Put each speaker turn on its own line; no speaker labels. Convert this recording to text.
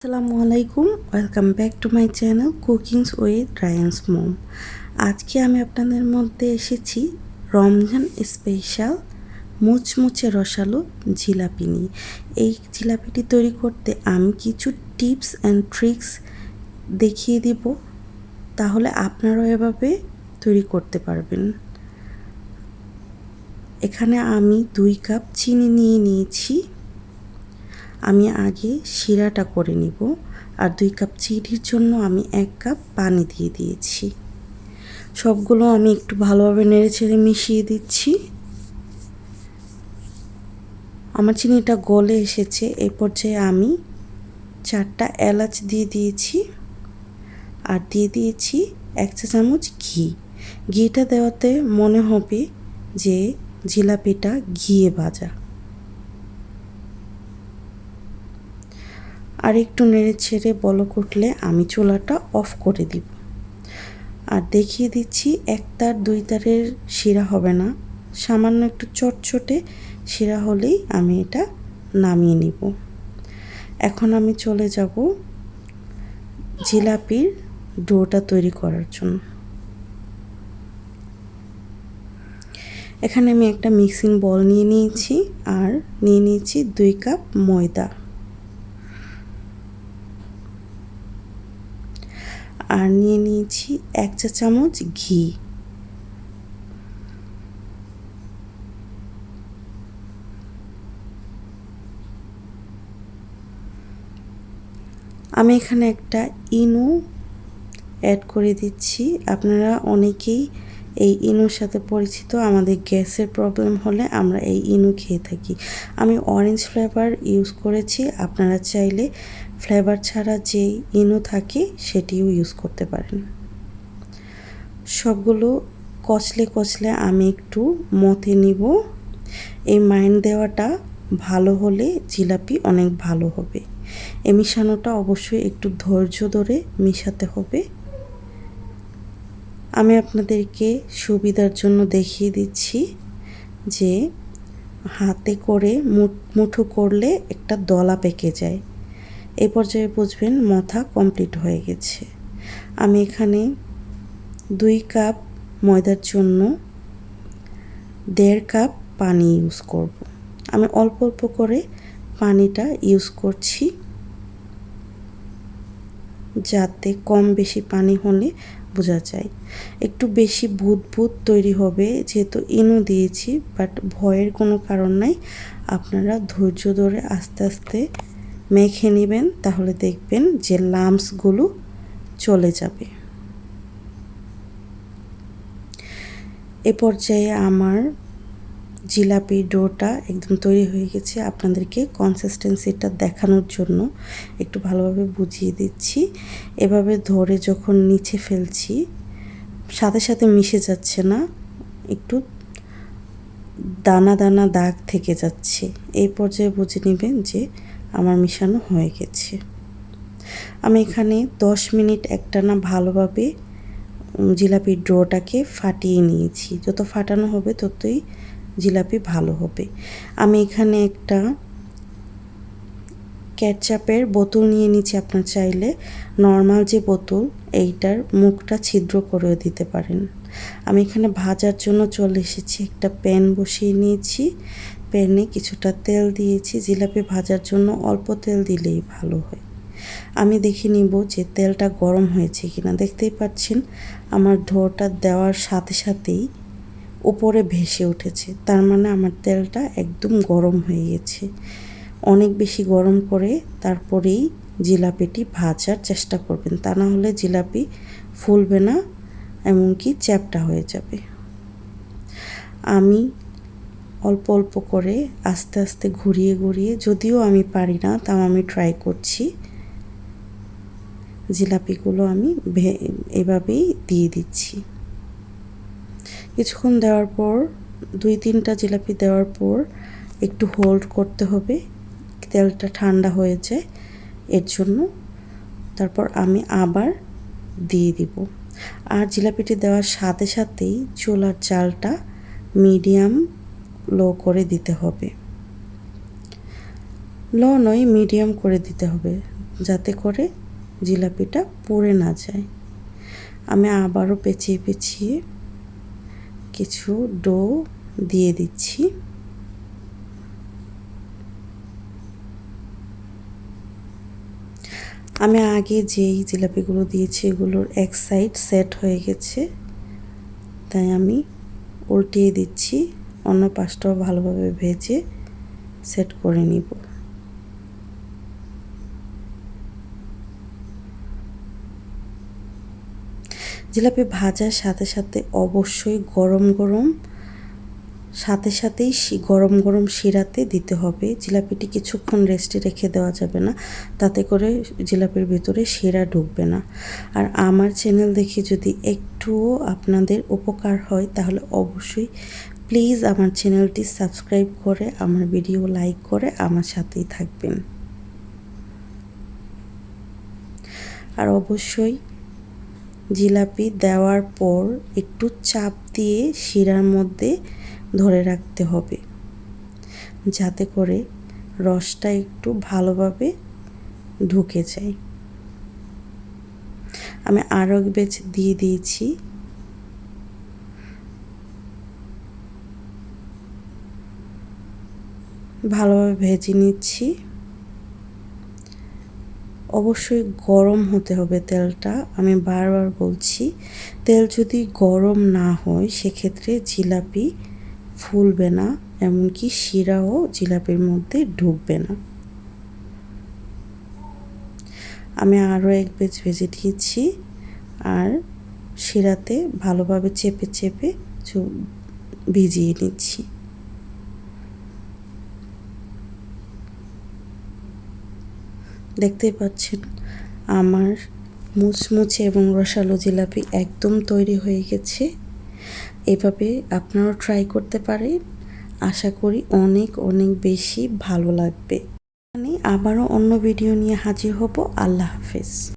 আসসালামু আলাইকুম welcome back to my channel cookings with Rayan's mom আজকে আমি আপনাদের মধ্যে এসেছি রমজান স্পেশাল মুচমুচে রসালো জিলাপি নিয়ে। এই জিলাপিটি তৈরি করতে আমি কিছু টিপস অ্যান্ড ট্রিক্স দেখিয়ে দিব, তাহলে আপনারাও এভাবে তৈরি করতে পারবেন। এখানে আমি দুই কাপ চিনি নিয়ে নিয়েছি। আমি আগে শিরাটা করে নিব আর দুই কাপ চিনির জন্য আমি এক কাপ পানি দিয়ে দিয়েছি। সবগুলো আমি একটু ভালোভাবে নেড়ে ছেড়ে মিশিয়ে দিচ্ছি। আমার চিনিটা গলে এসেছে এই পর্যায়ে আমি চারটা এলাচ দিয়ে দিয়েছি আর দিয়ে দিয়েছি এক চা চামচ ঘি। ঘিটা দেওয়াতে মনে হবে যে জিলাপিটা ঘিয়ে ভাজা। আর একটু নেড়ে ছেড়ে বলক উঠলে আমি চুলাটা অফ করে দিব। আর দেখিয়ে দিচ্ছি এক তার, দুই তারের শিরা হবে না। সামান্য একটু চটচটে শিরা হলেই আমি এটা নামিয়ে নিব। এখন আমি চলে যাব জিলাপির ডোটা তৈরি করার জন্য। এখানে আমি একটা মিক্সিং বল নিয়ে নিয়েছি আর নিয়ে নিয়েছি দুই কাপ ময়দা। আর নিয়ে নিয়েছি এক চা চামচ ঘি। আমি এখানে একটা ইনু অ্যাড করে দিচ্ছি। আপনারা অনেকেই এই ইনুর সাথে পরিচিত, আমাদের গ্যাসের প্রবলেম হলে আমরা এই ইনু খেয়ে থাকি। আমি অরেঞ্জ ফ্লেভার ইউজ করেছি, আপনারা চাইলে ফ্লেভার ছাড়া যে ইনু থাকে সেটিও ইউজ করতে পারেন। সবগুলো কচলে কচলে আমি একটু মতে নিব। এই মাইন্ড দেওয়াটা ভালো হলে জিলাপি অনেক ভালো হবে। এ মিশানোটা অবশ্যই একটু ধৈর্য ধরে মিশাতে হবে। আমি আপনাদেরকে সুবিধার জন্য দেখিয়ে দিচ্ছি যে হাতে করে মুঠো করলে একটা দলা পেকে যায়। এই পর্যায়ে বুঝবেন মথা কমপ্লিট হয়ে গেছে। আমি এখানে দুই কাপ ময়দার জন্য দেড় কাপ পানি ইউজ করব। আমি অল্প অল্প করে পানিটা ইউজ করছি যাতে কম বেশি পানি হলে বোঝা যায়। একটু বেশি ভূত ভূত তৈরি হবে, যেহেতু ইনো দিয়েছি বাট ভয়ের কোনো কারণ নাই। আপনারা ধৈর্য ধরে আস্তে আস্তে মেখে নেবেন, তাহলে দেখবেন যে লামসগুলো চলে যাবে। এ পর্যায়ে আমার জিলাপি ডোটা একদম তৈরি হয়ে গেছে। আপনাদেরকে কনসিস্টেন্সিটা দেখানোর জন্য একটু ভালোভাবে বুঝিয়ে দিচ্ছি। এভাবে ধরে যখন নিচে ফেলছি, সাথে সাথে মিশে যাচ্ছে না, একটু দানা দানা দাগ থেকে যাচ্ছে। এই পর্যায়ে বুঝে নেবেন যে আমার মিশানো হয়ে গেছে। আমি এখানে দশ মিনিট একটানা ভালোভাবে জিলাপির ডোটাকে ফাটিয়ে নিয়েছি। যত ফাটানো হবে ততই জিলাপি ভালো হবে। আমি এখানে একটা ক্যাটচাপের বোতল নিয়ে নিচ্ছি আপনার চাইলে। নর্মাল যে বোতল, এইটার মুখটা ছিদ্র করে দিতে পারেন। আমি এখানে ভাজার জন্য চলে এসেছি। একটা প্যান বসিয়ে নিয়েছি। প্যানে কিছুটা তেল দিয়েছি। জিলাপি ভাজার জন্য অল্প তেল দিলেই ভালো হয়। আমি দেখে নিব যে তেলটা গরম হয়েছে কিনা। দেখতেই পাচ্ছেন, আমার ঢোটা দেওয়ার সাথে সাথেই উপরে ভেসে উঠেছে। তার মানে আমার তেলটা একদম গরম হয়ে গেছে। অনেক বেশি গরম করে তারপরেই জিলাপিটি ভাজার চেষ্টা করবেন। তা না হলে জিলাপি ফুলবে না এমনকি চ্যাপটা হয়ে যাবে। আমি অল্প অল্প করে আস্তে আস্তে ঘুরিয়ে ঘুরিয়ে, যদিও আমি পারি না, তাও আমি ট্রাই করছি। জিলাপিগুলো আমি এভাবেই দিয়ে দিচ্ছি। কিছুক্ষণ দেওয়ার পর, দুই তিনটা জিলাপি দেওয়ার পর একটু হোল্ড করতে হবে। তেলটা ঠান্ডা হয়ে যায় এর জন্য। তারপর আমি আবার দিয়ে দিব। আর জিলাপিটি দেওয়ার সাথে সাথেই চুলার চালটা মিডিয়াম লো করে দিতে হবে। লো নয়, মিডিয়াম করে দিতে হবে যাতে করে জিলাপিটা পড়ে না যায়। আমি আবারও পেঁচিয়ে পেঁচিয়ে কিছু ডো দিয়ে দিচ্ছি। আমি আগে যেই জিলাপিগুলো দিয়েছি এগুলোর এক সাইড সেট হয়ে গেছে। তাই আমি উল্টিয়ে দিচ্ছি, অন্য পাশটাও ভালোভাবে ভেজে সেট করে নিব। জিলাপি ভাজার সাথে সাথে অবশ্যই গরম গরম সাথে সাথেই গরম গরম শিরাতে দিতে হবে। জিলাপিটি কিছুক্ষণ রেস্টে রেখে দেওয়া যাবে না। তাতে করে জিলাপির ভিতরে শিরা ঢুকবে না। আর আমার চ্যানেল দেখে যদি একটুও আপনাদের উপকার হয়, তাহলে অবশ্যই প্লিজ আমার চ্যানেলটি সাবস্ক্রাইব করে, আমার ভিডিও লাইক করে, আমার সাথেই থাকবেন। আর অবশ্যই জিলাপি দেওয়ার পর একটু চাপ দিয়ে শিরার মধ্যে ধরে রাখতে হবে। যাতে করে রসটা একটু ভালোভাবে ঢুকে যায়। আমি আরও বেচ দিয়ে দিয়েছি। ভালোভাবে ভেজে নিচ্ছি। অবশ্যই গরম হতে হবে তেলটা। আমি বারবার বলছি, তেল যদি গরম না হয়, সেক্ষেত্রে জিলাপি ফুলবে না, এমনকি শিরাও জিলাপির মধ্যে ঢুকবে না। আমি আরও এক বেজ ভেজে দিয়েছি আর শিরাতে ভালোভাবে চেপে চেপে ভিজিয়ে নিচ্ছি। দেখতেই পাচ্ছেন, আমার মুচমুচে এবং রসালো জিলাপি একদম তৈরি হয়ে গেছে। এভাবে আপনারাও ট্রাই করতে পারেন। আশা করি অনেক অনেক বেশি ভালো লাগবে। আমি আবারও অন্য ভিডিও নিয়ে হাজির হব। আল্লাহ হাফেজ।